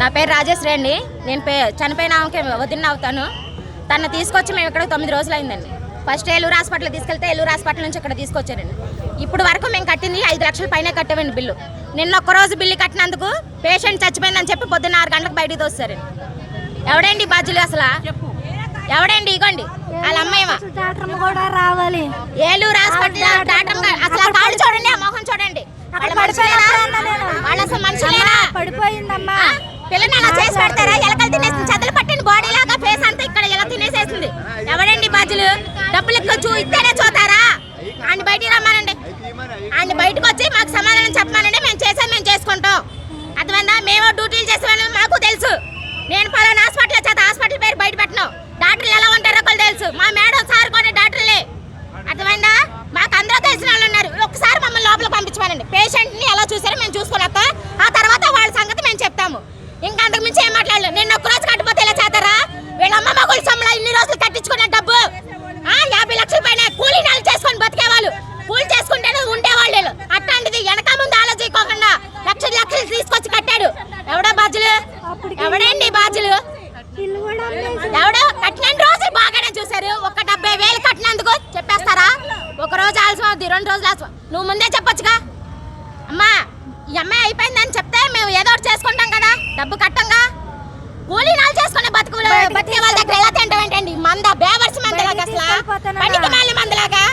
నా పేరు రాజేశ్వరి అండి. నేను పే చనిపోయిన ఆమెకి వదిన అవుతాను. తను తీసుకొచ్చి మేము ఇక్కడ తొమ్మిది రోజులు అయిందండి ఫస్ట్ ఏలూరు హాస్పిటల్ తీసుకెళ్తే ఏలూరు హాస్పిటల్ నుంచి ఇక్కడ తీసుకొచ్చారండి. ఇప్పుడు వరకు మేము కట్టింది ఐదు లక్షల పైన కట్టామండి బిల్లు. నిన్న ఒక్క రోజు బిల్లు కట్టినందుకు పేషెంట్ చచ్చిపోయిందని చెప్పి పొద్దున్న ఆరు గంటలకు బయటికి తోస్తారండి ఎవడండి బాధ్యులు అసలు? ఎవడండి ఇగోండి? వాళ్ళ అమ్మాయిమా డాక్టర్ కూడా రావాలి. ఏలూరు హాస్పిటల్ డాక్టర్ అసలు కాళ్ళు చూడండి ఆ మొహం చూడండి. వాళ్ళ అసలు మనుషులేనా పడిపోయిందమ్మా? పిల్లని అలా చేసి పెడతారా? ఎలకలు తినేసింది చెదలు పట్టిన బాడీ లాగా ఫేస్ అంతా ఇక్కడ ఎలా తినేసేసింది ఎవడండి బాధ్యులు? డబ్బులు చూ ఇస్తేనే చూతారా? ఆయన బయటికి రమ్మానండి. ఆయన బయటకు వచ్చి మాకు సమాధానం చెప్పమానండి. మేము చేసేది మేము చేసుకుంటాం. అర్థమైందా? మేము డ్యూటీలు చేసేవాళ్ళం మాకు తెలుసు. నేను పలానా హాస్పిటల్ చేత హాస్పిటల్ పేరు బయట పెట్టను. డాక్టర్లు ఎలా ఉంటారో ఒకళ్ళు తెలుసు. మా మేడం సార్ కూడా డాక్టర్లే. అర్థమైందా? మాకు అందరూ తెలిసిన వాళ్ళు ఉన్నారు. ఒకసారి మమ్మల్ని లోపల పంపించమనండి. పేషెంట్ని ఎలా చూసారో మేము చూసుకున్నాక ఆ తర్వాత వాళ్ళ సంగతి మేము చెప్తాము ఇంకా అంతకు మించి ఏం మాట్లాడలేదు. నేను ఒక్క రోజు కట్టిపోతే ఎలా చేస్తారా? వీళ్ళ అమ్మ మగుళ్ళ సొమ్ములో ఇన్ని రోజులు కట్టించుకున్న డబ్బు. ఆ యాభై లక్షల పైన కూలీ నాలు చేసుకొని బతికేవాళ్ళు. కూలి చేసుకుంటేనే ఉండేవాళ్ళు వీళ్ళు. అట్లాంటిది వెనక ముందు ఆలోచించుకోకుండా లక్షలు లక్షలు తీసుకొచ్చి కట్టాడు. ఎవడా బాధ్యులు? ఎవడండి బాధ్యులు? ఎవడో? కట్టిన రోజులు బాగానే చూసారు ఒక డెబ్బై వేలు కట్టినందుకు చెప్పేస్తారా? ఒక రోజు ఆలస్యం అవుద్ది రెండు రోజులు ఆలస్యం. నువ్వు ముందే చెప్పొచ్చుగా. అమ్మా ఈ అమ్మాయి అయిపోయిందని చెప్తే మేము ఏదో డబ్బు కట్టంగా? కూలీ నాలు చేసుకునే బతుకు బతికే వాళ్ళ దగ్గర ఎలా తింటాం ఏంటండి? మంద బేవర్స్ మందలాగా అసలు. పనికి మాలి మందలాగా?